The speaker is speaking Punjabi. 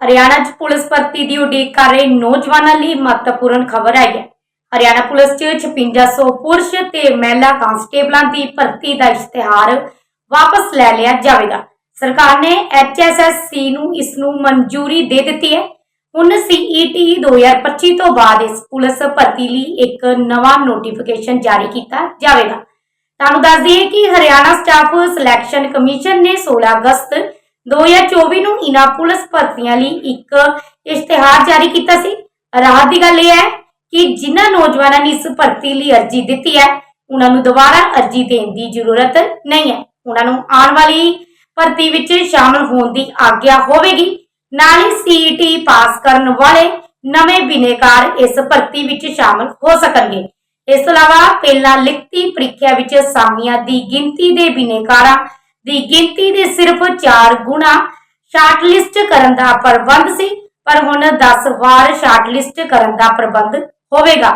ਹਰਿਆਣਾ 'ਚ ਪੁਲਿਸ ਭਰਤੀ ਦੀ ਉਡੀਕ ਕਰ ਰਹੇ ਨੌਜਵਾਨਾਂ ਲਈ ਮਹੱਤਵਪੂਰਨ ਖਬਰ ਆਈ ਹੈ। ਹਰਿਆਣਾ ਪੁਲਿਸ 'ਚ 5600 ਪੁਰਸ਼ ਤੇ ਮਹਿਲਾ ਕਾਂਸਟੇਬਲਾਂ ਦੀ ਭਰਤੀ ਦਾ ਇਸ਼ਤਿਹਾਰ ਵਾਪਸ ਲੈ ਲਿਆ ਜਾਵੇਗਾ। ਸਰਕਾਰ ਨੇ HSSC ਨੂੰ ਇਸ ਨੂੰ ਮਨਜ਼ੂਰੀ ਦੇ ਦਿੱਤੀ ਹੈ। ਹੁਣ CET 2025 ਤੋਂ ਬਾਅਦ ਇਸ ਪੁਲਿਸ ਭਰਤੀ ਲਈ ਇੱਕ ਨਵਾਂ ਨੋਟੀਫਿਕੇਸ਼ਨ ਜਾਰੀ ਕੀਤਾ ਜਾਵੇਗਾ। ਤੁਹਾਨੂੰ ਦੱਸ ਦਈਏ ਕਿ ਹਰਿਆਣਾ ਸਟਾਫ ਸਿਲੈਕਸ਼ਨ ਕਮਿਸ਼ਨ ਨੇ 16 ਅਗਸਤ 2024 ਨੂੰ ਇਨ੍ਹਾਂ ਪੁਲਿਸ ਭਰਤੀਆਂ ਲਈ ਇੱਕ ਇਸ਼ਤਿਹਾਰ ਜਾਰੀ ਕੀਤਾ ਸੀ। ਰਾਹਤ ਦੀ ਗੱਲ ਇਹ ਹੈ ਕਿ ਜਿਨ੍ਹਾਂ ਨੌਜਵਾਨਾਂ ਨੇ ਇਸ ਭਰਤੀ ਲਈ ਅਰਜ਼ੀ ਦਿੱਤੀ ਹੈ, ਉਹਨਾਂ ਨੂੰ ਦੁਬਾਰਾ ਅਰਜ਼ੀ ਦੇਣ ਦੀ ਜ਼ਰੂਰਤ ਨਹੀਂ ਹੈ। ਉਹਨਾਂ ਨੂੰ ਆਉਣ ਵਾਲੀ ਭਰਤੀ ਵਿੱਚ ਸ਼ਾਮਲ ਹੋਣ ਦੀ ਆਗਿਆ ਹੋਵੇਗੀ। ਨਾਲ ਹੀ ਸੀਈਟੀ ਪਾਸ ਕਰਨ ਵਾਲੇ ਨਵੇਂ ਬਿਨੇਕਾਰ ਇਸ ਭਰਤੀ ਵਿੱਚ ਸ਼ਾਮਲ ਹੋ ਸਕਣਗੇ। ਇਸ ਤੋਂ ਇਲਾਵਾ ਪਹਿਲਾਂ ਲਿਖਤੀ ਪ੍ਰੀਖਿਆ ਵਿੱਚ ਸਾਮੀਆਂ ਦੀ ਗਿਣਤੀ ਦੇ ਬਿਨੇਕਾਰਾਂ ਦੀ ਗਿਣਤੀ ਦੇ ਸਿਰਫ 4 ਗੁਣਾ ਸ਼ਾਰਟਲਿਸਟ ਕਰਨ ਦਾ ਪ੍ਰਬੰਧ ਸੀ, ਪਰ ਹੁਣ 10 ਵਾਰ ਸ਼ਾਰਟਲਿਸਟ ਕਰਨ ਦਾ ਪ੍ਰਬੰਧ ਹੋਵੇਗਾ।